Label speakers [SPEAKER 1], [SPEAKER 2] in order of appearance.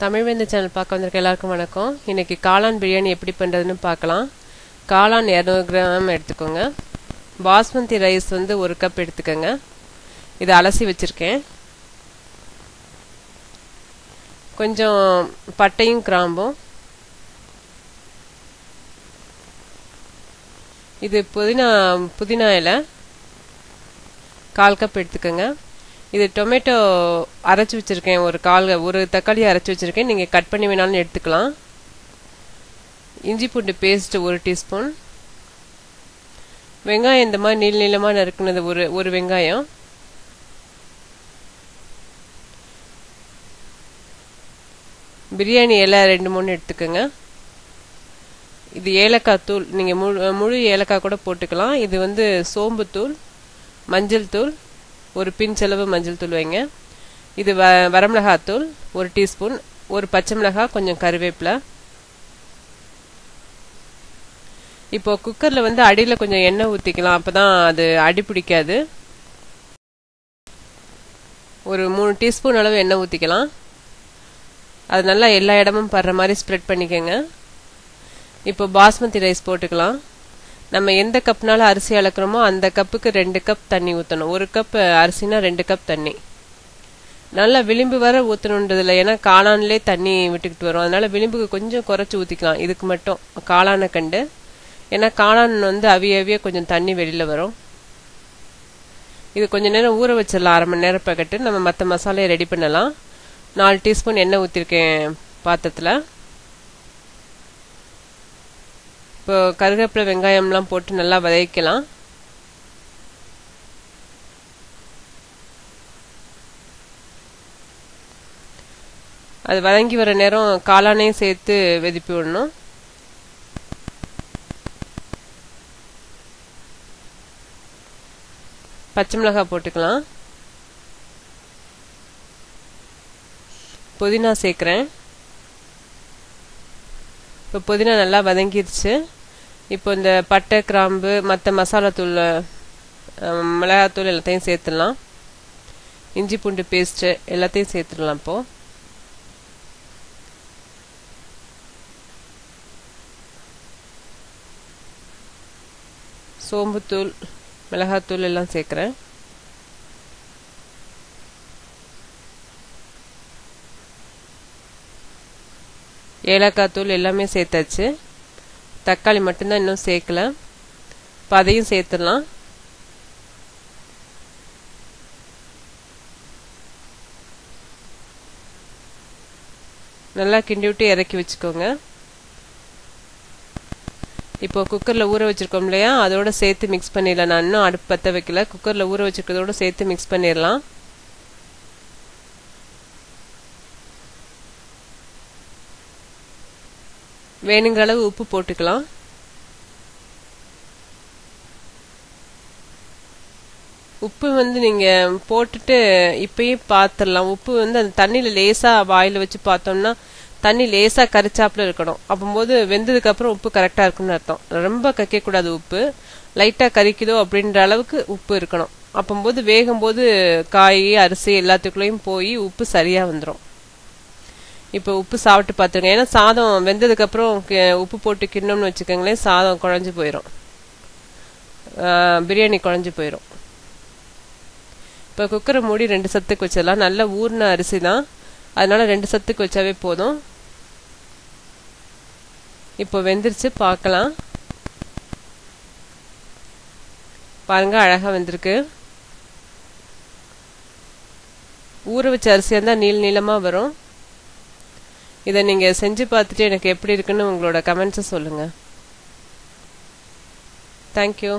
[SPEAKER 1] தமிழ் வெந்த சேனல் பார்க்க வந்திருக்க எல்லாருக்கும் வணக்கம். இன்னைக்கு காளான் பிரியாணி எப்படி பண்ணுறதுன்னு பார்க்கலாம். காளான் இரநூறு கிராம் எடுத்துக்கோங்க. பாஸ்மதி ரைஸ் வந்து ஒரு கப் எடுத்துக்கோங்க. இதை அலசி வச்சுருக்கேன். கொஞ்சம் பட்டையும் கிராம்பும். இது புதினா புதினா இலை. கால் கப் எடுத்துக்கோங்க. இது டொமேட்டோ அரைச்சி வச்சுருக்கேன் ஒரு கால் ஒரு தக்காளி அரைச்சி வச்சுருக்கேன். நீங்கள் கட் பண்ணி வேணாலும் எடுத்துக்கலாம். இஞ்சி பூண்டு பேஸ்ட் ஒரு டீஸ்பூன் வெங்காயம் இந்த மாதிரி நீள் நீளமாக நறுக்குனது ஒரு ஒரு வெங்காயம். பிரியாணி இலை ரெண்டு மூணு எடுத்துக்கோங்க. இது ஏலக்காய் தூள் நீங்கள் முழு முழு ஏலக்காய் கூட போட்டுக்கலாம். இது வந்து சோம்பு தூள் மஞ்சள் தூள் ஒரு பின் செலவு மஞ்சள் தூள் வைங்க. இது வ வரமிளகாத்தூள் ஒரு டீஸ்பூன் ஒரு பச்சை மிளகாய் கொஞ்சம் கருவேப்பிலை. இப்போ குக்கரில் வந்து அடியில் கொஞ்சம் எண்ணெய் ஊற்றிக்கலாம் அப்போ தான் அது அடி பிடிக்காது. ஒரு மூணு டீஸ்பூன் அளவு எண்ணெய் ஊற்றிக்கலாம் அது நல்லா எல்லா இடமும் படுற மாதிரி ஸ்ப்ரெட் பண்ணிக்கோங்க. இப்போ பாஸ்மதி ரைஸ் போட்டுக்கலாம். நம்ம எந்த கப்னால அரிசி அளக்குறோமோ அந்த கப்புக்கு ரெண்டு கப் தண்ணி ஊற்றணும் ஒரு கப் அரிசினா ரெண்டு கப் தண்ணி. நல்லா விளிம்பு வர ஊற்றணுன்றதில்ல ஏன்னா காளான்லே தண்ணி விட்டுக்கிட்டு வரும். அதனால விளிம்புக்கு கொஞ்சம் குறைச்சி ஊற்றிக்கலாம் இதுக்கு மட்டும். காளானை கண்டு. ஏன்னா காளான் வந்து அவிய அவிய கொஞ்சம் தண்ணி வெளியில் வரும். இது கொஞ்ச நேரம் ஊற வச்சிடலாம். அரை மணி நேரம் பக்கெட்டு நம்ம மற்ற மசாலையை ரெடி பண்ணலாம். நாலு டீஸ்பூன் எண்ணெய் ஊற்றிருக்கேன் பாத்திரத்தில். இப்போ கருவேப்பிலை வெங்காயம்லாம் போட்டு நல்லா வதக்கலாம் அது வதங்கி வர நேரம் காளானையும் சேர்த்து வெதிப்பி விடணும். பச்சை மிளகாய் போட்டுக்கலாம். புதினா சேர்க்குறேன். இப்போ புதினா நல்லா வதங்கிருச்சு. இப்போ இந்த பட்டை கிராம்பு மற்ற மசாலாத்தூள் மிளகாத்தூள் எல்லாத்தையும் சேர்த்துடலாம். இஞ்சி பூண்டு பேஸ்ட்டு எல்லாத்தையும் சேர்த்துடலாம் இப்போது சோம்புத்தூள் மிளகாத்தூள் எல்லாம் சேர்க்குறேன். ஏலக்காய் தூள் எல்லாமே சேர்த்தாச்சு. தக்காளி மட்டும்தான் இன்னும் சேர்க்கல. இப்போ அதையும் சேர்த்துடலாம். நல்லா கிண்டி விட்டு இறக்கி வச்சுக்கோங்க. இப்போ குக்கரில் ஊற வச்சுருக்கோம் இல்லையா? அதோட சேர்த்து மிக்ஸ் பண்ணிடலாம். நான் இன்னும் அடுப்பு பற்ற வைக்கல. குக்கரில் ஊற வச்சுருக்கிறதோட சேர்த்து மிக்ஸ் பண்ணிடலாம். வேணுங்கிற அளவு உப்பு போட்டுக்கலாம். உப்பு வந்து நீங்கள் போட்டுட்டு இப்பயே பார்த்துடலாம் உப்பு வந்து அந்த தண்ணியில் லேசாக வாயில் வச்சு பார்த்தோம்னா தண்ணி லேசாக கரிச்சாப்புல இருக்கணும். அப்போது வெந்ததுக்கப்புறம் உப்பு கரெக்டாக இருக்கும்னு அர்த்தம். ரொம்ப கக்கக்கூடாது உப்பு. லைட்டாக கரிக்குதோ அப்படின்ற அளவுக்கு உப்பு இருக்கணும். அப்போது வேகும்போது காய் அரிசி எல்லாத்துக்குள்ளேயும் போய் உப்பு சரியாக வந்துடும் இப்போ உப்பு சாப்பிட்டு பார்த்துருங்க. ஏன்னா சாதம் வெந்ததுக்கப்புறம் உப்பு போட்டு கிண்ணம்னு வச்சுக்கோங்களேன் சாதம் குழஞ்சி போயிடும் பிரியாணி குழஞ்சி போயிடும் இப்போ குக்கரை மூடி ரெண்டு சத்துக்கு வச்சிடலாம். நல்ல ஊர்ன அரிசி தான். அதனால ரெண்டு சத்துக்கு வச்சாவே போதும். இப்போ வெந்துருச்சு பார்க்கலாம். பாருங்க அழகா வந்திருக்கு. ஊற வச்ச அரிசியாக இருந்தால் நீள் நீளமாக வரும். இதை நீங்கள் செஞ்சு பார்த்துட்டு எனக்கு எப்படி இருக்குன்னு உங்களோட கமெண்ட்ஸை சொல்லுங்கள் தேங்க்யூ